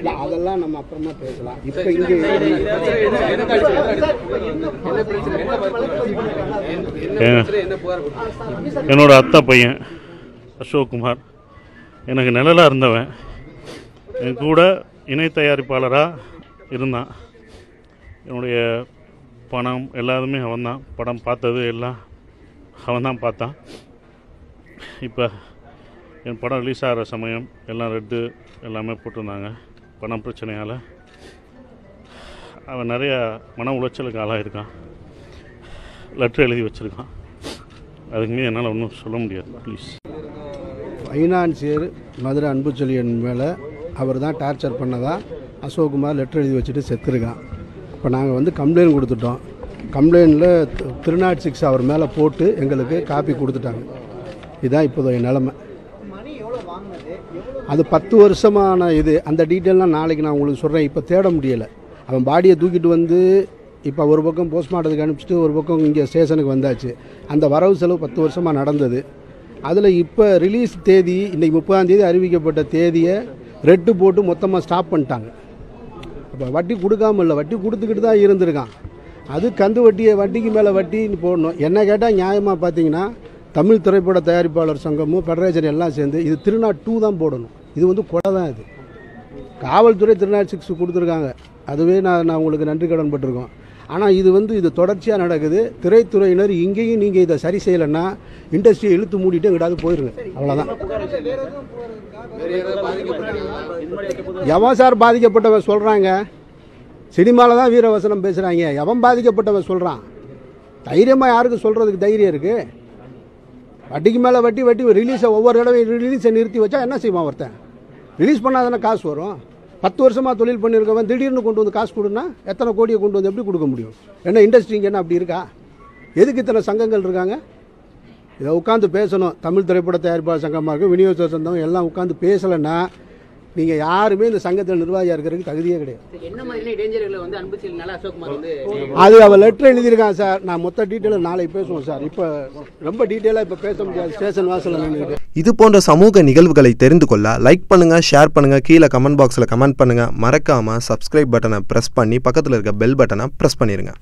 இல்ல, அதெல்லாம் நம்ம அப்புறமா பேசலாம். இப்போ இங்கே என்னோட அத்தை பையன் அசோக்குமார். எனக்கு நிழலாக இருந்தவன். என் கூட இணை தயாரிப்பாளராக இருந்தான். என்னுடைய பணம் எல்லாருமே அவன்தான். படம் பார்த்தது எல்லாம் அவன்தான் பார்த்தான். இப்போ என் படம் ரிலீஸ் ஆகிற சமயம் எல்லாம் ரெட்டு எல்லாமே போட்டிருந்தாங்க. பணம் பிரச்சனையால் அவன் நிறையா மன உளைச்சலுக்கு ஆளாயிருக்கான். லெட்ரு எழுதி வச்சுருக்கான். அதுக்கு மீது என்னால் ஒன்றும் சொல்ல முடியாது ப்ளீஸ் ஃபைனான்சியர் மதுரை அன்புச்செழியன் மேலே அவர் தான் டார்ச்சர் பண்ணதான் அசோக்குமார் லெட்டர் எழுதி வச்சுட்டு செத்துருக்கான். இப்போ நாங்கள் வந்து கம்ப்ளைண்ட் கொடுத்துட்டோம். கம்ப்ளைண்ட்டில் திருநாட் சிக்ஸ் அவர் மேலே போட்டு எங்களுக்கு காப்பி கொடுத்துட்டாங்க. இதுதான் இப்போதைய நிலமை. அது பத்து வருஷமான இது. அந்த டீட்டெயிலாம் நாளைக்கு நான் உங்களுக்கு சொல்கிறேன் இப்போ தேட முடியலை. அவன் பாடியை தூக்கிட்டு வந்து இப்போ ஒரு பக்கம் போஸ்ட்மார்ட்டத்துக்கு அனுப்பிச்சிட்டு ஒரு பக்கம் இங்கே ஸ்டேஷனுக்கு வந்தாச்சு. அந்த வரவு செலவு பத்து வருஷமாக நடந்தது. அதில் இப்போ ரிலீஸ் தேதி இன்றைக்கி முப்பதாம் தேதி அறிவிக்கப்பட்ட தேதியை ரெட்டு போட்டு மொத்தமாக ஸ்டாப் பண்ணிட்டாங்க. இப்போ வட்டி கொடுக்காம இல்லை. வட்டி கொடுத்துக்கிட்டு தான் இருந்திருக்கான். அது கந்து வட்டியை வட்டிக்கு மேலே வட்டின்னு போடணும். என்ன கேட்டால் நியாயமாக பார்த்தீங்கன்னா தமிழ் திரைப்பட தயாரிப்பாளர் சங்கமும் ஃபெடரேஷன் எல்லாம் சேர்ந்து இது திருநாள் டூ தான் போடணும். இது வந்து கொடை தான் இது. காவல்துறை திருநாள் சிக்ஸ் கொடுத்துருக்காங்க. அதுவே நான் நான் உங்களுக்கு நன்றி கடன் பட்டிருக்கோம். ஆனால் இது வந்து இது தொடர்ச்சியாக நடக்குது. திரைத்துறையினர் இங்கேயும் நீங்கள் இதை சரி செய்யலைன்னா இண்டஸ்ட்ரியை இழுத்து மூடிட்டு எங்கிட்டாவது போயிருங்க. அவ்வளோதான் எவன் சார் பாதிக்கப்பட்டவன் சொல்கிறாங்க சினிமாவில் தான் வீரவசனம் பேசுகிறாங்க எவன் பாதிக்கப்பட்டவன் சொல்கிறான் தைரியமாக யாருக்கு சொல்கிறதுக்கு தைரியம் இருக்குது வட்டிக்கு மேலே வட்டி வட்டி ரிலீஸை ஒவ்வொரு தடவையும் ரிலீஸை நிறுத்தி வச்சா என்ன செய்வான் ஒருத்தன்? ரிலீஸ் பண்ணாதானே காசு வரும்? பத்து வருஷமாக தொழில் பண்ணியிருக்கவன் திடீர்னு கொண்டு வந்து காசு கொடுனா எத்தனை கோடியை கொண்டு வந்து எப்படி கொடுக்க முடியும்? என்ன இண்டஸ்ட்ரிங்க என்ன அப்படி இருக்கா? எதுக்கு இத்தனை சங்கங்கள் இருக்காங்க? இதை உட்காந்து பேசணும். தமிழ் திரைப்பட தயாரிப்பாளர் சங்கமாக இருக்கும் விநியோக சங்கம் எல்லாம் உட்காந்து பேசலைன்னா நீங்கள் யாருமே இந்த சங்கத்தில் நிர்வாகியாக இருக்கிறதுக்கு தகுதியே கிடையாது. அது அவள் லெட்டர் எழுதியிருக்கான் சார். நான் மொத்த டீட்டெயிலும் நாளைக்கு பேசுவோம் சார். இப்போ ரொம்ப டீட்டெயிலாக இப்போ பேச முடியாது. ஸ்டேஷன் வாசலில் நின்றுட்டு இது போன்ற சமூக நிகழ்வுகளை தெரிந்து கொள்ள லைக் பண்ணுங்க ஷேர் பண்ணுங்க கீழே கமெண்ட் பாக்ஸில் கமெண்ட் பண்ணுங்க. மறக்காம சப்ஸ்கிரைப் பட்டனை பிரஸ் பண்ணி பக்கத்தில் இருக்க பெல் பட்டனை பிரஸ் பண்ணிருங்க.